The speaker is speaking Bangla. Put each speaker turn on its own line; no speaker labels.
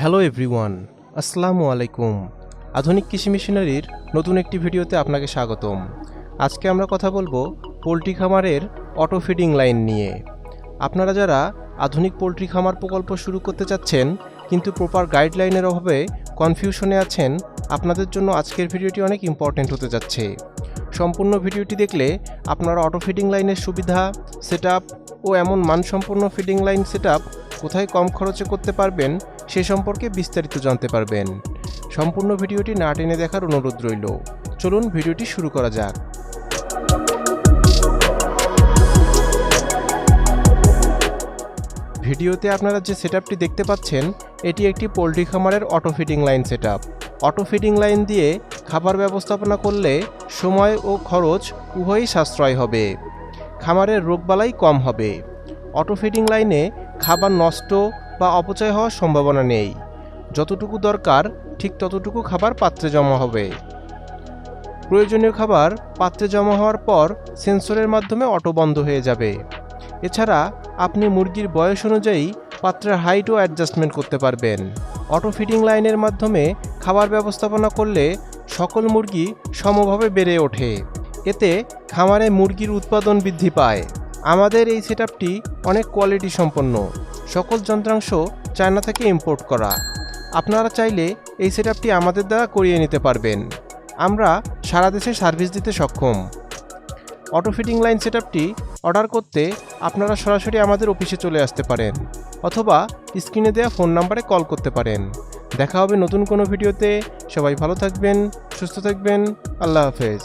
হ্যালো এভরিওয়ান আসসালামু আলাইকুম। আধুনিক কৃষি মেশিনারির নতুন একটি ভিডিওতে আপনাকে স্বাগতম। আজকে আমরা কথা বলব পোলট্রি খামারের অটো ফিডিং লাইন নিয়ে। আপনারা যারা আধুনিক পোলট্রি খামার প্রকল্প শুরু করতে চাচ্ছেন, কিন্তু প্রপার গাইডলাইনের অভাবে কনফিউশনে আছেন, আপনাদের জন্য আজকের ভিডিওটি অনেক ইম্পর্ট্যান্ট হতে যাচ্ছে। সম্পূর্ণ ভিডিওটি দেখলে আপনারা অটো ফিডিং লাইনের সুবিধা সেট ও এমন মানসম্পন্ন ফিডিং লাইন সেট কোথায় কম খরচে করতে পারবেন সে সম্পর্কে বিস্তারিত জানতে পারবেন। সম্পূর্ণ ভিডিওটি না টেনে দেখার অনুরোধ রইল। চলুন ভিডিওটি শুরু করা যাক। ভিডিওতে আপনারা যে সেটআপটি দেখতে পাচ্ছেন, এটি একটি পোলট্রি খামারের auto feeding line setup. Auto feeding line দিয়ে খাবার ব্যবস্থাপনা করলে সময় ও খরচ উভয়ই সাশ্রয় হবে। খামারের রোগবালাই কম হবে। অটো ফিডিং লাইনে খাবার নষ্ট বা অপচয় হওয়ার সম্ভাবনা নেই। যতটুকু দরকার, ঠিক ততটুকু খাবার পাত্রে জমা হবে। প্রয়োজনীয় খাবার পাত্রে জমা হওয়ার পর সেন্সরের মাধ্যমে অটো বন্ধ হয়ে যাবে। এছাড়া আপনি মুরগির বয়স অনুযায়ী পাত্রের হাইটও অ্যাডজাস্টমেন্ট করতে পারবেন। অটো ফিডিং লাইনের মাধ্যমে খাবার ব্যবস্থাপনা করলে সকল মুরগি সমভাবে বেড়ে ওঠে। এতে খামারে মুরগির উৎপাদন বৃদ্ধি পায়। আমাদের এই সেটআপটি অনেক কোয়ালিটি সম্পন্ন। সকল যন্ত্রাংশ চায়না থেকে ইম্পোর্ট করা। আপনারা চাইলে এই সেটআপটি আমাদের দ্বারা করিয়ে নিতে পারবেন। আমরা সারা দেশে সার্ভিস দিতে সক্ষম। অটো ফিটিং লাইন সেটআপটি অর্ডার করতে আপনারা সরাসরি আমাদের অফিসে চলে আসতে পারেন অথবা স্ক্রিনে দেওয়া ফোন নাম্বারে কল করতে পারেন। দেখা হবে নতুন কোনো ভিডিওতে। সবাই ভালো থাকবেন, সুস্থ থাকবেন। আল্লাহ হাফেজ।